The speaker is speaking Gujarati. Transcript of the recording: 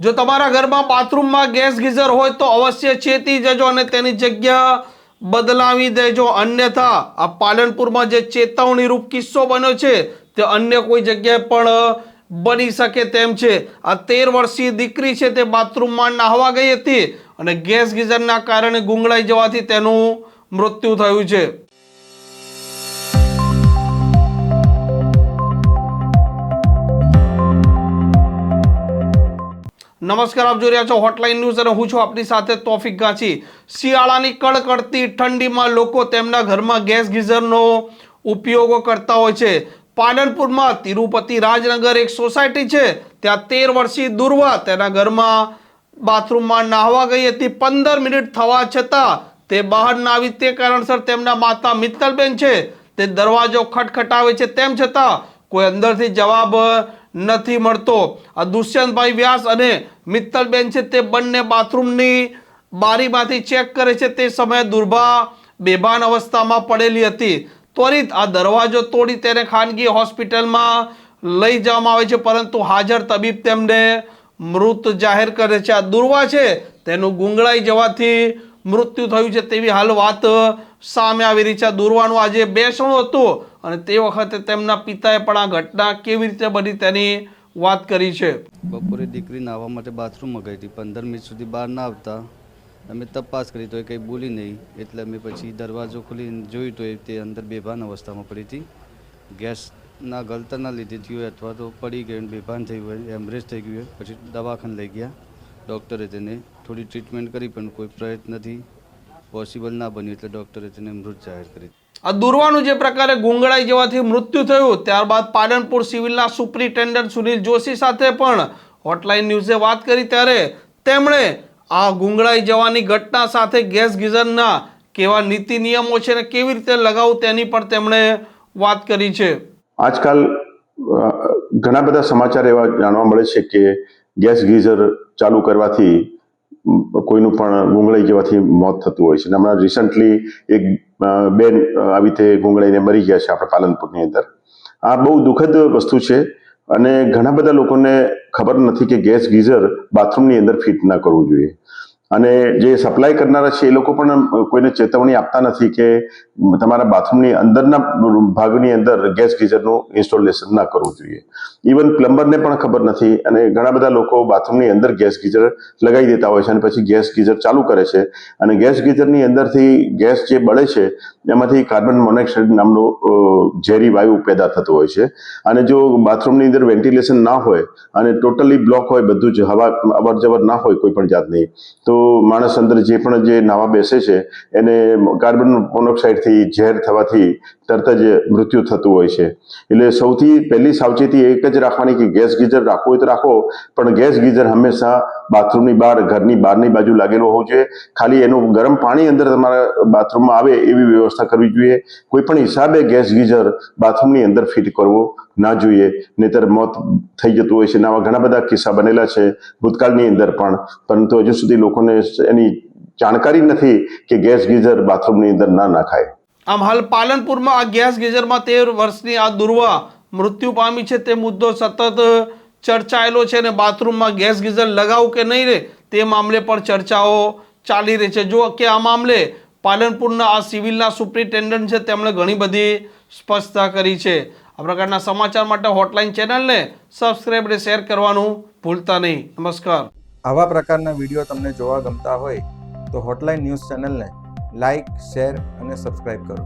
જો તમારા ઘરમાં બાથરૂમમાં ગેસ ગીઝર હોય તો અવશ્ય ચેતી જજો અને તેની જગ્યા બદલાવી દેજો. અન્યથા આ પાલનપુરમાં જે ચેતવણીરૂપ કિસ્સો બન્યો છે, તે અન્ય કોઈ જગ્યાએ પણ બની શકે તેમ છે. આ તેર વર્ષીય દીકરી છે તે બાથરૂમમાં નાહવા ગઈ હતી અને ગેસ ગીઝરના કારણે ગુંગળાઈ જવાથી તેનું મૃત્યુ થયું છે. નમસ્કાર, આપ જોઈ રહ્યા છો હોટલાઇન ન્યૂઝ અને હું છું આપની સાથે તોફિક ગાંચી શિયાળાની કડકડતી ઠંડીમાં લોકો તેમના ઘરમાં ગેસ ગીઝરનો ઉપયોગો કરતા હોય છે. પાલનપુરમાં તિરુપતિ રાજનગર એક સોસાયટી છે. ત્યાં તેર વર્ષીય દુર્વા તેના ઘરમાં બાથરૂમમાં નાહવા ગઈ હતી. પંદર મિનિટ થવા છતાં તે બહાર ના આવી. તે કારણસર તેમના માતા મિત્તલબેન છે. તે દરવાજો ખટખટાવે છે. તેમ છતાં કોઈ અંદરથી જવાબ નથી મળતો. આ દુષ્યંતભાઈ વ્યાસ અને મિત્તલબેન છે તે બંને બાથરૂમની બારીમાંથી ચેક કરે છે. તે સમયે દુર્ભા બેભાન અવસ્થામાં પડેલી હતી. ત્વરિત આ દરવાજો તોડી તેને ખાનગી હોસ્પિટલમાં લઈ જવામાં આવે છે, પરંતુ હાજર તબીબ તેમને મૃત જાહેર કરે છે. આ દુર્વા છે તેનું ગુંગળાઈ જવાથી મૃત્યુ થયું છે તેવી હાલ વાત સામે આવી રહી છે. આ દુર્વાનું આજે બેસણું હતું. અને તે વખતે તેમના પિતાએ પણ આ ઘટના કેવી રીતે બની તેની વાત કરી છે. બપોરે દીકરી નાહવા માટે બાથરૂમમાં ગઈ હતી. પંદર મિનિટ સુધી બહાર ના આવતા અમે તપાસ કરી તો એ કંઈ બોલી નહીં. એટલે અમે પછી દરવાજો ખોલીને જોયું તો એ તે અંદર બેભાન અવસ્થામાં પડી હતી. ગેસના ગલતરના લીધે થયું અથવા તો પડી ગયું બેભાન થઈ હોય એમરેજ થઈ ગયું પછી દવાખાને લઈ ગયા. ડૉક્ટરે તેને થોડી ટ્રીટમેન્ટ કરી પણ કોઈ પ્રયત્નથી પોસિબલ ના બન્યું. એટલે ડૉક્ટરે તેને મૃત જાહેર કરી આ દુર્વાનું જે પ્રકારે ગુંગળાઈ જવાથી મૃત્યુ થયું, ત્યારબાદ પાલનપુર સિવિલના સુપ્રિન્ટેન્ડન્ટ સુનિલ જોશી સાથે પણ હોટલાઇન ન્યૂઝે વાત કરી ત્યારે તેમણે આ ગુંગળાઈ જવાની ઘટના સાથે ગેસ ગીઝરના કેવા નીતિ નિયમો છે અને કેવી રીતે લગાવવું તેની પણ તેમણે વાત કરી છે. આજકાલ ઘણા બધા સમાચાર એવા જાણવા મળે છે કે ગેસ ગીઝર ચાલુ કરવાથી કોઈનું પણ ગુંગળાઈ જવાથી મોત થતું હોય છે. અને હમણાં રિસન્ટલી એક બેન આવી રીતે ગુંગળાઈને મરી ગયા છે આપણા પાલનપુરની અંદર. આ બહુ દુઃખદ વસ્તુ છે અને ઘણા બધા લોકોને ખબર નથી કે ગેસ ગીઝર બાથરૂમની અંદર ફિટ ના કરવું જોઈએ. અને જે સપ્લાય કરનારા છે, એ લોકો પણ કોઈને ચેતવણી આપતા નથી કે તમારા બાથરૂમની અંદરના ભાગની અંદર ગેસ ગીઝરનું ઇન્સ્ટોલેશન ના કરવું જોઈએ. ઇવન પ્લમ્બરને પણ ખબર નથી અને ઘણા બધા લોકો બાથરૂમની અંદર ગેસ ગીઝર લગાવી દેતા હોય છે અને પછી ગેસ ગીઝર ચાલુ કરે છે અને ગેસ ગીઝરની અંદરથી ગેસ જે બળે છે, એમાંથી કાર્બન મોનોક્સાઇડ નામનો ઝેરી વાયુ પેદા થતો હોય છે. અને જો બાથરૂમની અંદર વેન્ટિલેશન ના હોય અને ટોટલી બ્લોક હોય બધું જ, હવા અવર જવર ના હોય કોઈ પણ જાતની, તો માણસ અંદર જે પણ જે નાવા બેસે છે, એને કાર્બન મોનોક્સાઇડથી ઝેર થવાથી તરત જ મૃત્યુ થતું હોય છે. એટલે સૌથી પહેલી સાવચેતી એક જ રાખવાની કે ગેસ ગીઝર રાખવો હોય તો રાખો, પણ ગેસ ગીઝર હંમેશા બાથરૂમની બહાર, ઘરની બહારની બાજુ લાગેલો હોવો જોઈએ. ખાલી એનું ગરમ પાણી અંદર તમારા બાથરૂમમાં આવે એવી વ્યવસ્થા કરવી જોઈએ. કોઈ પણ હિસાબે ગેસ ગીઝર બાથરૂમની અંદર ફિટ કરવો ના જોઈએ. નહીતર મોત થઈ જતું હોય છે આવા ઘણા બધા કિસ્સા બનેલા છે ભૂતકાળની અંદર પણ. પરંતુ હજુ સુધી લોકોને એની જાણકારી નથી કે ગેસ ગીઝર બાથરૂમની અંદર ના નાખાય. આમ હાલ પાલનપુરમાં આ ગેસ ગીઝરમાં તેર વર્ષની આ દુર્વા મૃત્યુ પામી છે તે મુદ્દો સતત ચર્ચાયેલો છે અને બાથરૂમમાં ગેસ ગીઝર લગાવું કે નહીં રે તે મામલે પણ ચર્ચાઓ ચાલી રહી છે. જો કે આ મામલે પાલનપુરના આ સિવિલના સુપ્રિન્ટેન્ડન્ટ છે, તેમણે ઘણી બધી સ્પષ્ટતા કરી છે. આ પ્રકારના સમાચાર માટે હોટલાઇન ચેનલને સબસ્ક્રાઈબ અને શેર કરવાનું ભૂલતા નહીં. નમસ્કાર. આવા પ્રકારના વીડિયો તમને જોવા ગમતા હોય તો હોટલાઇન ન્યૂઝ ચેનલને લાઇક શેર અને સબસ્ક્રાઇબ કરો.